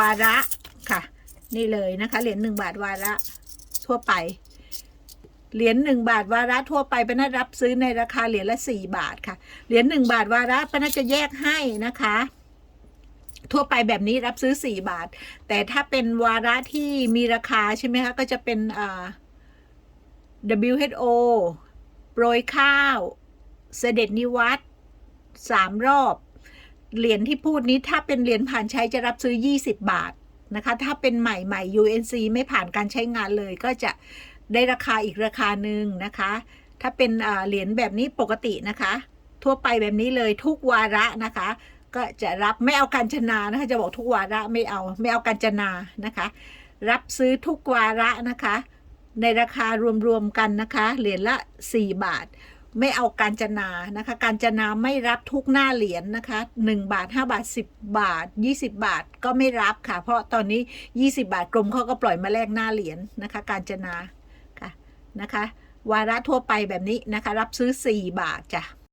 วาระค่ะ นี่เลยนะคะ เหรียญหนึ่งบาทวาระทั่วไป เหรียญหนึ่งบาทวาระทั่วไปเป็นรับซื้อในราคาเหรียญละสี่บาทค่ะ เหรียญหนึ่งบาทวาระปน่าจะแยกให้นะคะทั่วไปแบบนี้รับซื้อสี่บาท แต่ถ้าเป็นวาระที่มีราคาใช่ไหมคะ ก็จะเป็นอ่า WHO โปรยข้าว เสด็จนิวัตรสามรอบ เหรียญที่พูดนี้ถ้าเป็นเหรียญผ่านใช้จะรับซื้อ 20 บาทนะคะ ถ้าเป็นใหม่ใหม่ UNC ไม่ผ่านการใช้งานเลย ก็จะได้ราคาอีกราคาหนึ่งนะคะ ถ้าเป็นเหรียญแบบนี้ปกตินะคะ ทั่วไปแบบนี้เลยทุกวาระนะคะ ก็จะรับไม่เอาการชนานะคะจะบอกทุกวาระไม่เอาไม่เอาการจนานะคะ รับซื้อทุกวาระนะคะ ในราคารวมๆกันนะคะ เหรียญละ 4 บาท ไม่เอาการจนานะคะ การจนาไม่รับทุกหน้าเหรียญนะคะ 1 บาท 5 บาท 10 บาท 20 บาทก็ไม่รับค่ะ เพราะตอนนี้ 20 บาทกรมเขาก็ปล่อยมาแลกหน้าเหรียญนะคะ การจนาค่ะนะคะ วาระทั่วไปแบบนี้นะคะ รับซื้อ 4 บาทจ้ะ